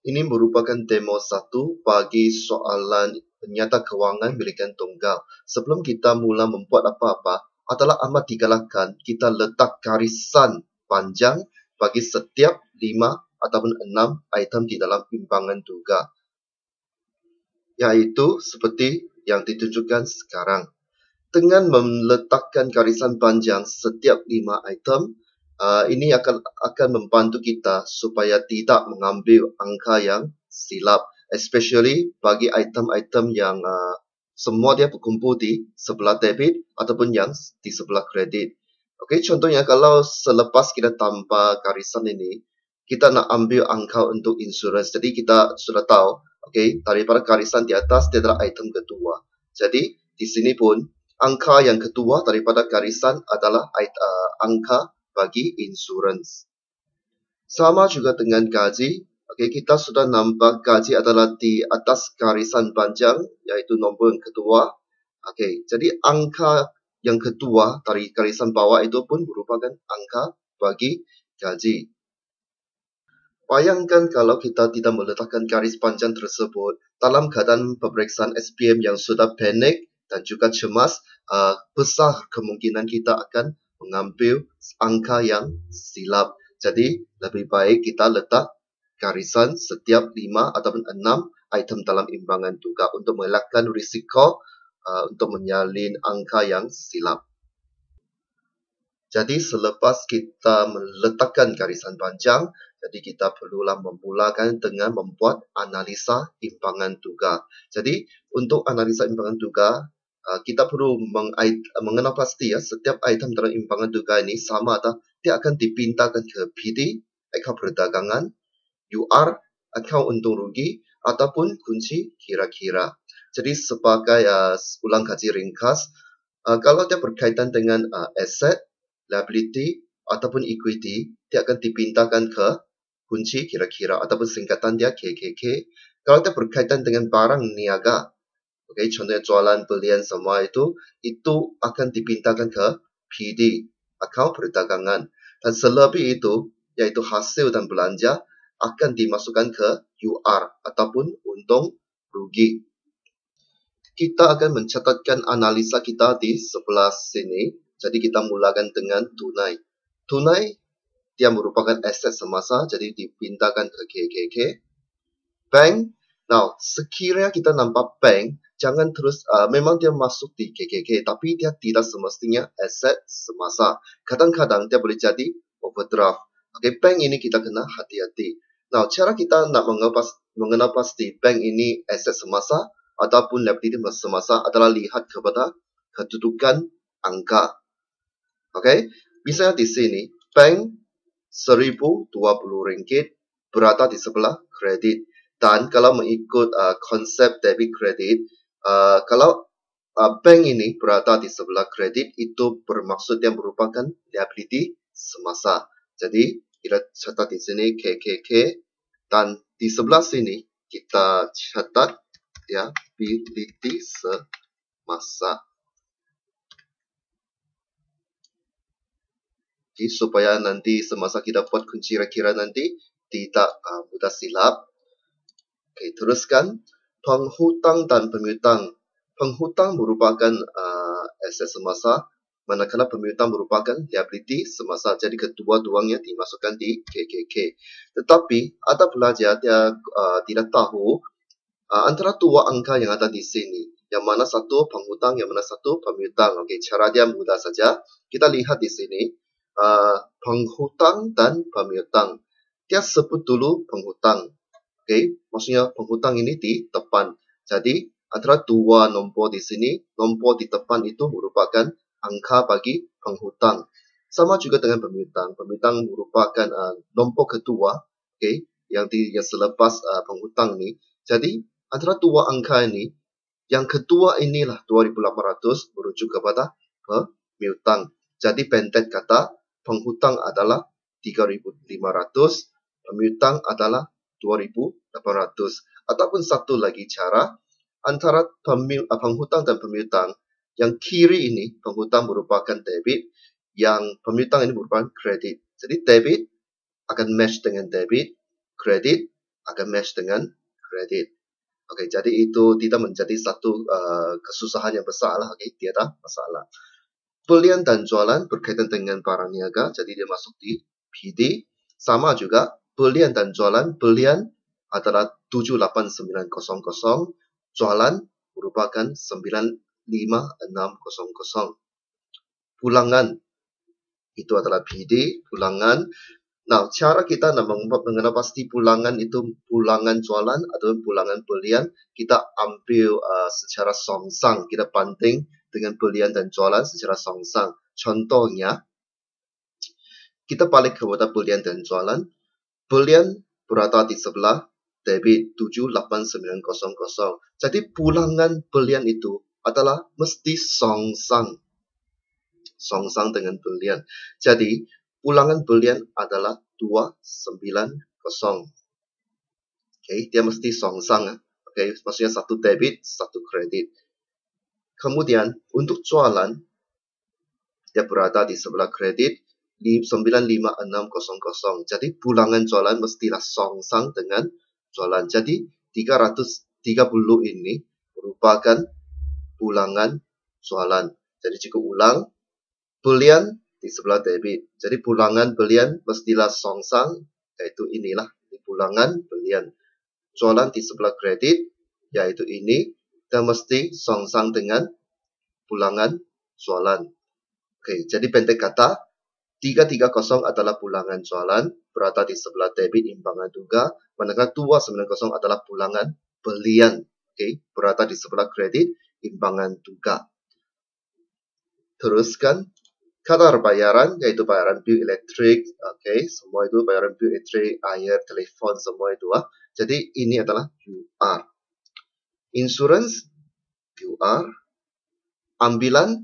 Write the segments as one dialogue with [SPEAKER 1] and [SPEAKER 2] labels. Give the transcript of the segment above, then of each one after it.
[SPEAKER 1] Ini merupakan demo satu bagi soalan penyata kewangan bilikan tunggal. Sebelum kita mula membuat apa-apa, adalah amat digalakkan kita letak garisan panjang bagi setiap lima ataupun enam item di dalam imbangan tunggal. Yaitu seperti yang ditunjukkan sekarang. Dengan meletakkan garisan panjang setiap lima item, uh, ini akan akan membantu kita supaya tidak mengambil angka yang silap especially bagi item-item yang uh, semua dia berkumpul di sebelah debit ataupun yang di sebelah kredit. Okey, contohnya kalau selepas kita tambah garisan ini, kita nak ambil angka untuk insurans. Jadi kita sudah tahu, okey, daripada garisan di atas dia adalah item kedua. Jadi di sini pun angka yang kedua daripada garisan adalah uh, angka bagi insurans. Sama juga dengan gaji. Okay, kita sudah nampak gaji adalah di atas garisan panjang, iaitu nombor yang kedua. Okay, jadi angka yang kedua dari garisan bawah itu pun merupakan angka bagi gaji. Bayangkan kalau kita tidak meletakkan garis panjang tersebut dalam keadaan pemeriksaan SPM yang sudah panik dan juga cemas, uh, besar kemungkinan kita akan mengambil angka yang silap. Jadi, lebih baik kita letak garisan setiap lima ataupun enam item dalam imbangan juga untuk mengelakkan risiko uh, untuk menyalin angka yang silap. Jadi, selepas kita meletakkan garisan panjang, jadi kita perlulah memulakan dengan membuat analisa imbangan tugas. Jadi, untuk analisa imbangan tugas, kita perlu mengenal pasti ya setiap item dalam imbangan tugas ini sama atau dia akan dipintakan ke PD akaun perdagangan UR akaun untung rugi ataupun kunci kira-kira. Jadi sebagai uh, ulang kaji ringkas uh, kalau dia berkaitan dengan uh, aset, liability ataupun equity dia akan dipintakan ke kunci kira-kira ataupun singkatan dia KKK. Kalau dia berkaitan dengan barang niaga Okay, contohnya jualan, belian semua itu, itu akan dipintakan ke PD, akaun perdagangan. Dan selebih itu, yaitu hasil dan belanja, akan dimasukkan ke UR ataupun untung rugi. Kita akan mencatatkan analisa kita di sebelah sini. Jadi kita mulakan dengan tunai. Tunai, dia merupakan aset semasa, jadi dipintakan ke KKK. Bank, now sekiranya kita nampak bank, jangan terus uh, memang dia masuk di KKK tapi dia tidak semestinya aset semasa. Kadang-kadang dia boleh jadi overdraft. Okay, bank ini kita kena hati-hati. Nah, cara kita nak mengepas, mengenal pasti bank ini aset semasa ataupun liability semasa adalah lihat kepada kedudukan angka. Okay, misalnya di sini bank RM1,020 berada di sebelah kredit. Dan kalau mengikut uh, konsep debit kredit, Uh, kalau uh, bank ini berada di sebelah kredit itu bermaksud yang merupakan liability semasa. Jadi kita catat di sini KKK dan di sebelah sini kita catat ya liability semasa. Jadi supaya nanti semasa kita buat kunci kira-kira nanti tidak uh, mudah silap. Oke, teruskan penghutang dan pemiutang. Penghutang merupakan uh, aset semasa, manakala pemiutang merupakan liability semasa. Jadi kedua-duanya dimasukkan di KKK. Tetapi ada pelajar dia uh, tidak tahu uh, antara dua angka yang ada di sini. Yang mana satu penghutang, yang mana satu pemiutang. Okey, cara dia mudah saja. Kita lihat di sini uh, penghutang dan pemiutang. Dia sebut dulu penghutang. Okay, maksudnya penghutang ini di depan. Jadi antara dua nombor di sini, nombor di depan itu merupakan angka bagi penghutang. Sama juga dengan pemiutang. Pemiutang merupakan uh, nombor kedua, okay, yang di yang selepas uh, penghutang ini. Jadi antara dua angka ini, yang kedua inilah 2800 merujuk kepada pemiutang. Jadi pentet kata penghutang adalah 3500, pemiutang adalah 2,800. Ataupun satu lagi cara, antara penghutang dan pemiutang, yang kiri ini penghutang merupakan debit, yang pemiutang ini merupakan kredit. Jadi debit akan match dengan debit, kredit akan match dengan kredit. Okey, jadi itu tidak menjadi satu uh, kesusahan yang besar lah. Okey, tiada masalah. Belian dan jualan berkaitan dengan barang niaga, jadi dia masuk di PD. Sama juga, belian dan jualan, belian adalah 78900, jualan merupakan 95600. Pulangan itu adalah PD, pulangan Nah, cara kita mengenal pasti pulangan itu pulangan jualan atau pulangan belian, kita ambil uh, secara songsang, kita banding dengan belian dan jualan secara songsang. Contohnya, kita balik kepada belian dan jualan. Belian berada di sebelah debit 78900. Jadi pulangan belian itu adalah mesti songsang. Songsang dengan belian. Jadi, ulangan belian adalah 290. Okay, dia mesti songsang. Okay, maksudnya satu debit, satu kredit. Kemudian, untuk jualan, dia berada di sebelah kredit 95600. Jadi, pulangan jualan mestilah songsang dengan jualan. Jadi, 330 ini merupakan pulangan jualan. Jadi, jika ulang, belian di sebelah debit. Jadi pulangan belian mestilah songsang, yaitu inilah di pulangan belian. Jualan di sebelah kredit, yaitu ini, dan mesti songsang dengan pulangan jualan. Oke, jadi pendek kata, 330 adalah pulangan jualan, berada di sebelah debit imbangan juga, manakala 290 adalah pulangan belian, oke, berada di sebelah kredit imbangan juga. Teruskan kadar bayaran yaitu bayaran bil elektrik, okay, semua itu bayaran bil elektrik, air, telefon, semua itu ah. Jadi ini adalah UR. Insurance UR. Ambilan,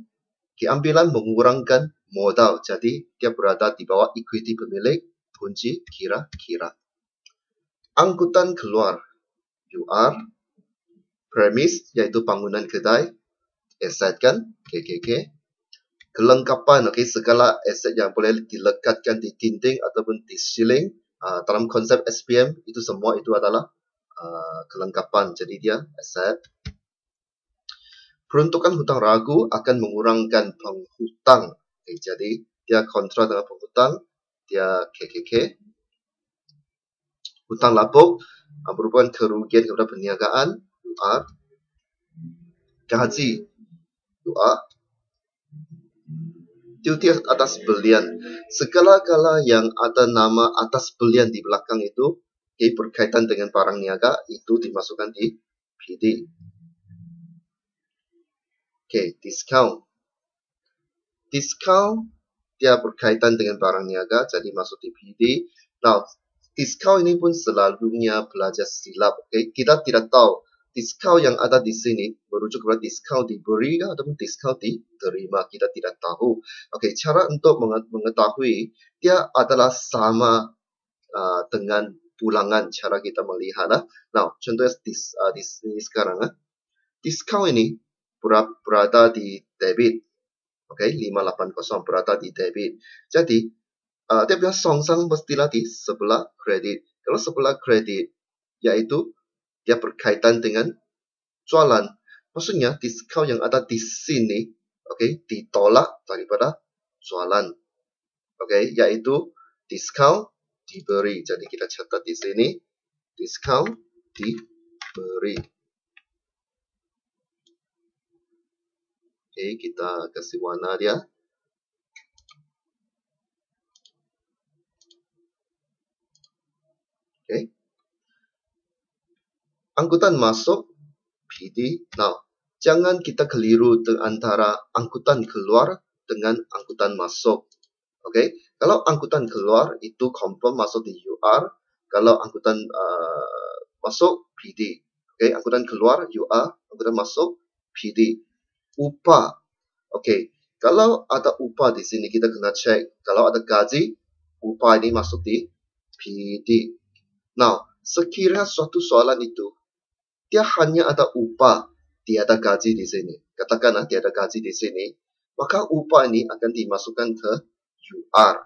[SPEAKER 1] keambilan mengurangkan modal. Jadi dia berada di bawah equity pemilik kunci kira-kira. Angkutan keluar UR. Premis yaitu bangunan kedai. Aset kan, KKK kelengkapan okey segala aset yang boleh dilekatkan di dinding ataupun di ceiling uh, dalam konsep SPM itu semua itu adalah uh, kelengkapan jadi dia aset peruntukan hutang ragu akan mengurangkan penghutang okay, jadi dia kontra dengan penghutang dia KKK hutang lapuk uh, merupakan kerugian kepada perniagaan UR gaji UR cuti atas belian. Segala-gala yang ada nama atas belian di belakang itu okay, berkaitan dengan barang niaga itu dimasukkan di PD. Okay, discount. Discount dia berkaitan dengan barang niaga jadi masuk di PD. Now, discount ini pun selalunya belajar silap. Okay, kita tidak tahu diskaun yang ada di sini merujuk kepada diskaun diberi atau diskaun diterima kita tidak tahu. Okey, cara untuk mengetahui dia adalah sama uh, dengan pulangan cara kita melihat. Uh. Now, contohnya di, uh, di sini sekarang. Uh. Diskaun ini berada di debit. Okey, 580 berada di debit. Jadi, uh, dia punya songsang mestilah di sebelah kredit. Kalau sebelah kredit, yaitu dia berkaitan dengan jualan. Maksudnya diskaun yang ada di sini, okay, ditolak daripada jualan. Okay, yaitu diskaun diberi. Jadi kita catat di sini, diskaun diberi. Okay, kita kasih warna dia. Okay angkutan masuk PD. Now, jangan kita keliru antara angkutan keluar dengan angkutan masuk. Okay, kalau angkutan keluar itu confirm masuk di UR. Kalau angkutan uh, masuk PD. Okay, angkutan keluar UR, angkutan masuk PD. Upah. Okay, kalau ada upah di sini kita kena cek. Kalau ada gaji, upah ini masuk di PD. Now, sekiranya suatu soalan itu dia hanya ada upah, tiada gaji di sini. Katakanlah tiada gaji di sini, maka upah ini akan dimasukkan ke UR.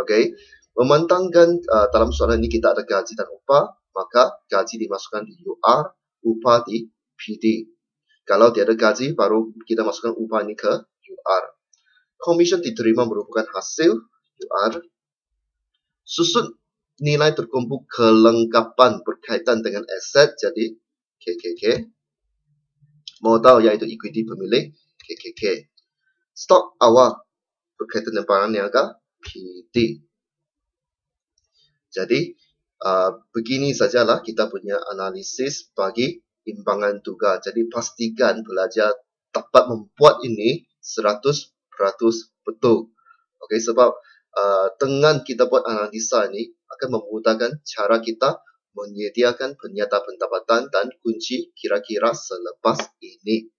[SPEAKER 1] Okay, memandangkan uh, dalam soalan ini kita ada gaji dan upah, maka gaji dimasukkan di UR, upah di PD. Kalau tiada gaji, baru kita masukkan upah ini ke UR. Komisen diterima merupakan hasil UR. Susun nilai terkumpul kelengkapan berkaitan dengan aset, jadi KKK. Modal iaitu equity pemilik, KKK. Stok awal berkaitan dengan barang niaga, PD. Jadi, uh, begini sajalah kita punya analisis bagi imbangan tugas. Jadi, pastikan belajar dapat membuat ini 100% betul. Okey, sebab uh, dengan kita buat analisa ini akan memudahkan cara kita menyediakan penyata pendapatan dan kunci kira-kira selepas ini.